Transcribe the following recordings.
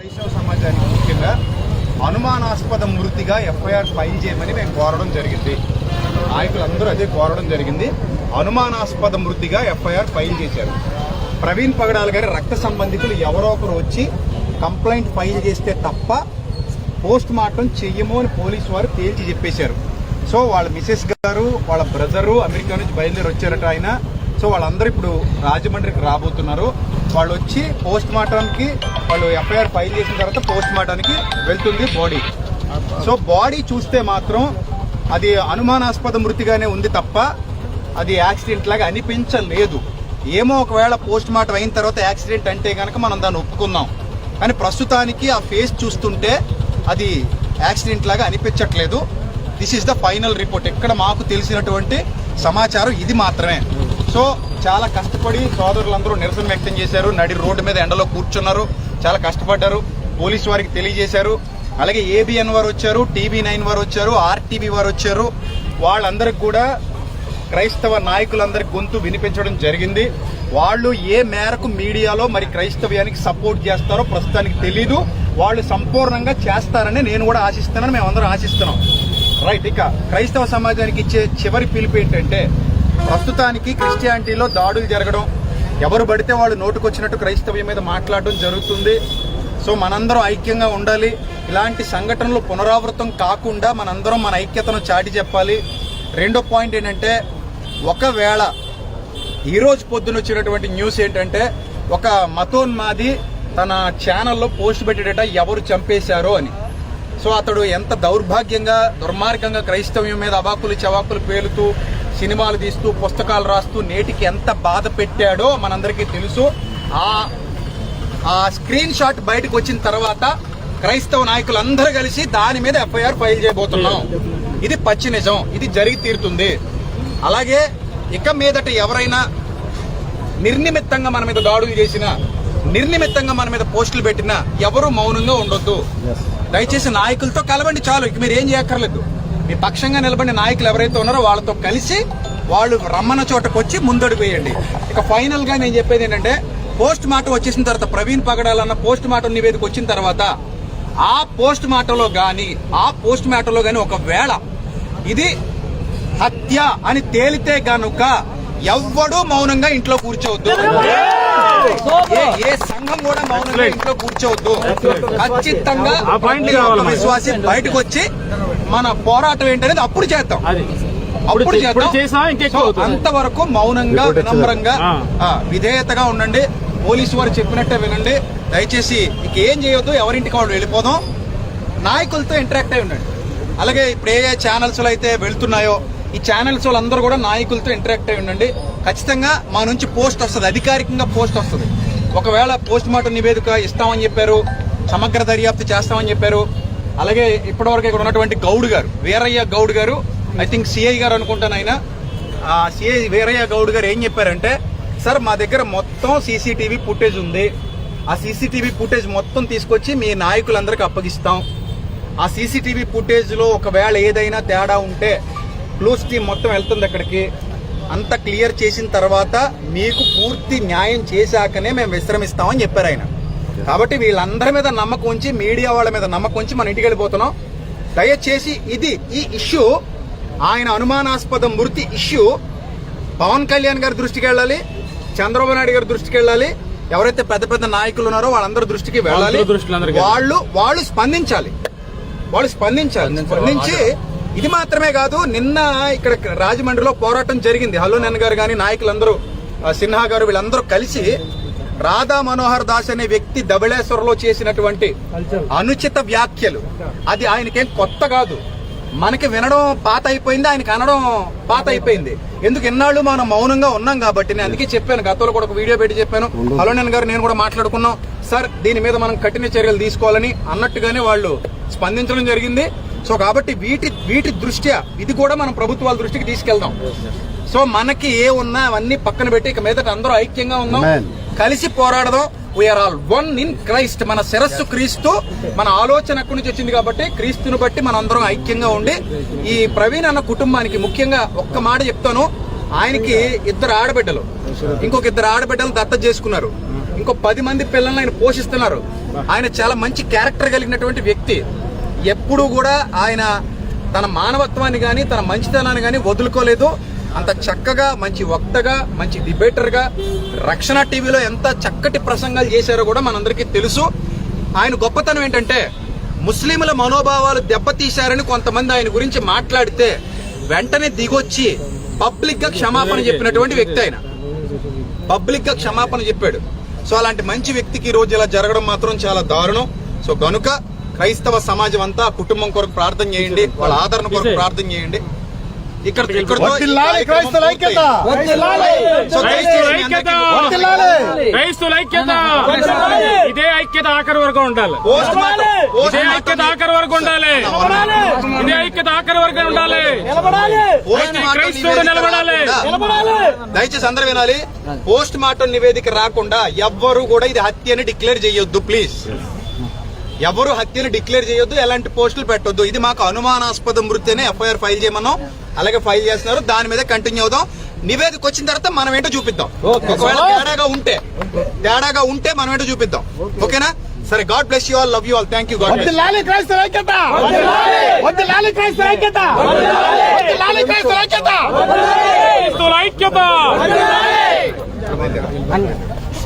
వైష్ణవ సమాజానికి ముఖ్యంగా అనుమానాస్పద మృతిగా ఎఫ్ఐఆర్ ఫైల్ చేయమని మేము కోరడం జరిగింది. నాయకులందరూ అదే కోరడం జరిగింది. అనుమానాస్పద మృతిగా ఎఫ్ఐఆర్ ఫైల్ చేశారు. ప్రవీణ్ పగడాల్ గారి రక్త సంబంధికులు ఎవరో ఒకరు వచ్చి కంప్లైంట్ ఫైల్ చేస్తే తప్ప పోస్ట్ మార్టం చెయ్యము అని పోలీసు వారు తేల్చి చెప్పేశారు. సో వాళ్ళ మిసెస్ గారు వాళ్ళ బ్రదరు అమెరికా నుంచి బయలుదేరి వచ్చారట ఆయన. సో వాళ్ళందరూ ఇప్పుడు రాజమండ్రికి రాబోతున్నారు. వాళ్ళు వచ్చి పోస్ట్ మార్టంకి వాళ్ళు ఎఫ్ఐఆర్ ఫైల్ చేసిన తర్వాత పోస్ట్ మార్టానికి వెళ్తుంది బాడీ. సో బాడీ చూస్తే మాత్రం అది అనుమానాస్పద మృతిగానే ఉంది తప్ప అది యాక్సిడెంట్ లాగా అనిపించలేదు. ఏమో ఒకవేళ పోస్ట్ మార్టం అయిన తర్వాత యాక్సిడెంట్ అంటే కనుక మనం దాన్ని ఒప్పుకుందాం. కానీ ప్రస్తుతానికి ఆ ఫేస్ చూస్తుంటే అది యాక్సిడెంట్ లాగా అనిపించట్లేదు. This is the final report. ఇక్కడ మాకు తెలిసినటువంటి సమాచారం ఇది మాత్రమే. సో చాలా కష్టపడి సోదరులందరూ నిరసన వ్యక్తం చేశారు. నడి రోడ్డు మీద ఎండలో కూర్చున్నారు. చాలా కష్టపడ్డారు. పోలీసు వారికి తెలియజేశారు. అలాగే ఏబిఎన్ వారు వచ్చారు టీవీ నైన్ వారు వచ్చారు ఆర్టీవీ వారు వచ్చారు. వాళ్ళందరికి కూడా క్రైస్తవ నాయకులందరి గొంతు వినిపించడం జరిగింది. వాళ్ళు ఏ మేరకు మీడియాలో మరి క్రైస్తవ్యానికి సపోర్ట్ చేస్తారో ప్రస్తుతానికి తెలీదు. వాళ్ళు సంపూర్ణంగా చేస్తారని నేను కూడా ఆశిస్తున్నాను. మేమందరం ఆశిస్తున్నాం. రైట్ ఇక క్రైస్తవ సమాజానికి ఇచ్చే చివరి పిలుపు ఏంటంటే ప్రస్తుతానికి క్రిస్టియానిటీలో దాడులు జరగడం ఎవరు పడితే వాళ్ళు నోటుకొచ్చినట్టు క్రైస్తవ్యం మీద మాట్లాడడం జరుగుతుంది. సో మనందరం ఐక్యంగా ఉండాలి. ఇలాంటి సంఘటనలు పునరావృతం కాకుండా మనందరం మన ఐక్యతను చాటి చెప్పాలి. రెండో పాయింట్ ఏంటంటే ఒకవేళ ఈరోజు పొద్దున వచ్చినటువంటి న్యూస్ ఏంటంటే ఒక మతోన్మాది తన ఛానల్లో పోస్ట్ పెట్టేట ఎవరు చంపేశారో అని. సో అతడు ఎంత దౌర్భాగ్యంగా దుర్మార్గంగా క్రైస్తవ్యం మీద అవాకులు చవాకులు పేలుతూ సినిమాలు తీస్తూ పుస్తకాలు రాస్తూ నేటికి ఎంత బాధ పెట్టాడో మనందరికీ తెలుసు. ఆ ఆ స్క్రీన్ షాట్ బయటకు వచ్చిన తర్వాత క్రైస్తవ నాయకులు అందరూ కలిసి దాని మీద ఎఫ్ఐఆర్ ఫైల్ చేయబోతున్నాం. ఇది పచ్చి నిజం. ఇది జరిగి తీరుతుంది. అలాగే ఇక మీదట ఎవరైనా నిర్నిమిత్తంగా మన మీద దాడులు చేసినా నిర్నిమిత్తంగా మన మీద పోస్టులు పెట్టినా ఎవరు మౌనంగా ఉండొద్దు. దయచేసి నాయకులతో కలవండి చాలు. ఇక మీరు ఏం చేయక్కర్లేదు. మీ పక్షంగా నిలబడిన నాయకులు ఎవరైతే ఉన్నారో వాళ్ళతో కలిసి వాళ్ళు రమ్మన్న చోటకు వచ్చి ముందడుగు వేయండి. ఇక ఫైనల్గా నేను చెప్పేది ఏంటంటే పోస్ట్ మార్టం వచ్చేసిన తర్వాత ప్రవీణ్ పగడాలన్న పోస్ట్ మార్టం నివేదిక వచ్చిన తర్వాత ఆ పోస్ట్ మార్టంలో గాని ఆ పోస్ట్ మార్టంలో గాని ఒకవేళ ఇది హత్య అని తేలితే గనుక ఎవ్వడూ మౌనంగా ఇంట్లో కూర్చోవద్దు. ఏ- సంఘం కూడా మౌనంగా ఇంట్లో కూర్చోవద్దు. ఖచ్చితంగా. విశ్వాసి బయటకు వచ్చి మన పోరాటం ఏంటనేది అప్పుడు చేద్దాం. అది. అప్పుడు చేద్దాం. అంతవరకు మౌనంగా వినమ్రంగా విధేయతగా ఉండండి. పోలీసు వారు చెప్పినట్టే వినండి. దయచేసి ఇక ఏం చేయొద్దు ఎవరింటికి వాళ్ళు వెళ్ళిపోదాం. నాయకులతో ఇంటరాక్ట్ అయి ఉండండి. అలాగే ఇప్పుడు ఏ ఏ ఛానల్స్లో అయితే వెళ్తున్నాయో ఈ ఛానల్స్ వాళ్ళందరూ కూడా నాయకులతో ఇంటరాక్ట్ అయి ఉండండి. ఖచ్చితంగా మా నుంచి పోస్ట్ వస్తుంది అధికారికంగా పోస్ట్ వస్తుంది. ఒకవేళ పోస్ట్ మార్టం నివేదిక ఇస్తామని చెప్పారు సమగ్ర దర్యాప్తు చేస్తామని చెప్పారు అలాగే ఇప్పటివరకు ఇక్కడ ఉన్నటువంటి గౌడ్ గారు వీరయ్య గౌడ్ గారు ఐ థింక్ సిఐ గారు అనుకుంటాను ఆయన. ఆ సిఐ వీరయ్య గౌడ్ గారు ఏం చెప్పారంటే సార్ మా దగ్గర మొత్తం సీసీటీవీ ఫుటేజ్ ఉంది. ఆ సీసీటీవీ ఫుటేజ్ మొత్తం తీసుకొచ్చి మీ నాయకులందరికీ అప్పగిస్తాం. ఆ సీసీటీవీ ఫుటేజ్లో ఒకవేళ ఏదైనా తేడా ఉంటే క్లూస్ టీం మొత్తం వెళ్తుంది అక్కడికి. అంత క్లియర్ చేసిన తర్వాత మీకు పూర్తి న్యాయం చేశాకనే మేము విశ్రమిస్తామని చెప్పారు ఆయన. కాబట్టి వీళ్ళందరి మీద నమ్మకం ఉంచి మీడియా వాళ్ళ మీద నమ్మకం ఉంచి మన ఇంటికి వెళ్ళిపోతున్నాం. దయచేసి ఇది ఈ ఇష్యూ ఆయన అనుమానాస్పద మృతి ఇష్యూ పవన్ కళ్యాణ్ గారి దృష్టికి వెళ్ళాలి చంద్రబాబు నాయుడు గారి దృష్టికి వెళ్ళాలి ఎవరైతే పెద్ద పెద్ద నాయకులు ఉన్నారో వాళ్ళందరి దృష్టికి వెళ్ళాలి. వాళ్ళ వాళ్ళు వాళ్ళు స్పందించాలి. వాళ్ళు స్పందించాలి. స్పందించి ఇది మాత్రమే కాదు నిన్న ఇక్కడ రాజమండ్రిలో పోరాటం జరిగింది. హలో నెన్ గారు కానీ నాయకులందరూ సిన్హా గారు వీళ్ళందరూ కలిసి రాధా మనోహర్ దాస్ అనే వ్యక్తి దబళేశ్వరలో చేసినటువంటి అనుచిత వ్యాఖ్యలు. అది ఆయనకేం కొత్త కాదు. మనకి వినడం పాత అయిపోయింది ఆయనకి అనడం పాత అయిపోయింది. ఎందుకు ఎన్నాళ్ళు మనం మౌనంగా ఉన్నాం కాబట్టి నేను అందుకే చెప్పాను గతంలో కూడా ఒక వీడియో పెట్టి చెప్పాను. హలో నేను గారు నేను కూడా మాట్లాడుకున్నాం. సార్ దీని మీద మనం కఠిన చర్యలు తీసుకోవాలని అన్నట్టుగానే వాళ్ళు స్పందించడం జరిగింది. సో కాబట్టి వీటి వీటి దృష్ట్యా ఇది కూడా మనం ప్రభుత్వాల దృష్టికి తీసుకెళ్దాం. సో మనకి ఏ ఉన్నా అవన్నీ పక్కన పెట్టి ఇక మీదట అందరూ ఐక్యంగా ఉందాం కలిసి పోరాడదాం. We are all one in Christ మన శిరస్సు క్రీస్తు. మన ఆలోచన అక్కడి నుంచి వచ్చింది కాబట్టి క్రీస్తుని బట్టి మన అందరం ఐక్యంగా ఉండి ఈ ప్రవీణ్ అన్న కుటుంబానికి ముఖ్యంగా ఒక్క మాట చెప్తాను. ఆయనకి ఇద్దరు ఆడబిడ్డలు. ఇంకొక ఇద్దరు ఆడబిడ్డలు దత్తత చేసుకున్నారు. ఇంకో పది మంది పిల్లల్ని ఆయన పోషిస్తున్నారు. ఆయన చాలా మంచి క్యారెక్టర్ కలిగినటువంటి వ్యక్తి. ఎప్పుడూ కూడా ఆయన తన మానవత్వాన్ని కానీ తన మంచితనాన్ని కానీ వదులుకోలేదు. అంత చక్కగా మంచి వక్తగా మంచి డిబేటర్గా రక్షణ టీవీలో ఎంత చక్కటి ప్రసంగాలు చేశారో కూడా మనందరికీ తెలుసు. ఆయన గొప్పతనం ఏంటంటే ముస్లింల మనోభావాలు దెబ్బతీశారని కొంతమంది ఆయన గురించి మాట్లాడితే వెంటనే దిగొచ్చి పబ్లిక్గా క్షమాపణ చెప్పినటువంటి వ్యక్తి ఆయన. పబ్లిక్గా క్షమాపణ చెప్పాడు. సో అలాంటి మంచి వ్యక్తికి ఈ రోజు ఇలా జరగడం మాత్రం చాలా దారుణం. సో గనుక క్రైస్తవ సమాజం అంతా కుటుంబం కొరకు ప్రార్థన చేయండి వాళ్ళ ఆదరణ కొరకు ప్రార్థన చేయండి. ఇక్కడ ఐక్యత క్రైస్తువుల ఐక్యత ఇదే ఐక్యత ఆఖరి వరకు ఉండాలి. పోస్ట్ మార్టం పోస్ట్ ఇదే ఐక్యత ఆఖరి వరకు ఉండాలి. ఇదే ఐక్యత ఆఖరి వరకు ఉండాలి. క్రైస్తవుడు నిలబడాలి. దయచేసి అందరూ వినాలి. పోస్ట్ మార్టం నివేదిక రాకుండా ఎవ్వరు కూడా ఇది హత్య అని డిక్లేర్ చేయొద్దు ప్లీజ్. ఎవరు హత్యని డిక్లేర్ చేయొద్దు ఎలాంటి పోస్టులు పెట్టొద్దు. ఇది మాకు అనుమానాస్పద మృతి అని ఎఫ్ఐఆర్ ఫైల్ చేయమన్నాం. అలాగే ఫైల్ చేస్తున్నారు. దాని మీద కంటిన్యూ అవుదాం. నివేదిక వచ్చిన తర్వాత మనం ఏంటో చూపిద్దాం. ఒకవేళ తేడాగా ఉంటే తేడాగా ఉంటే మనం ఏంటో చూపిద్దాం. ఓకేనా? సరే God bless you all love you all thank you God వర్ధిల్లాలి క్రైస్తవ ఐక్యత. వర్ధిల్లాలి క్రైస్తవ ఐక్యత. వర్ధిల్లాలి క్రైస్తవ ఐక్యత. క్రైస్తువుల ఐక్యత.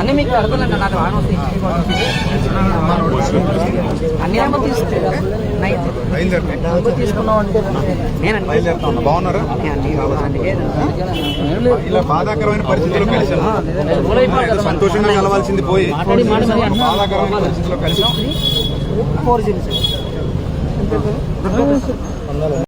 అన్ని మీకు అడగలండి నాకు వాన. అన్ని ఏమో తీసుకుంటే తీసుకున్నాం అంటే నేనండి. బాగున్నారు? ఇలా బాధాకరమైన పరిస్థితుల్లో సంతోషంగా కలవాల్సింది పోయి. బాధాకరమైన పరిస్థితుల్లో కలిసాం. Four zero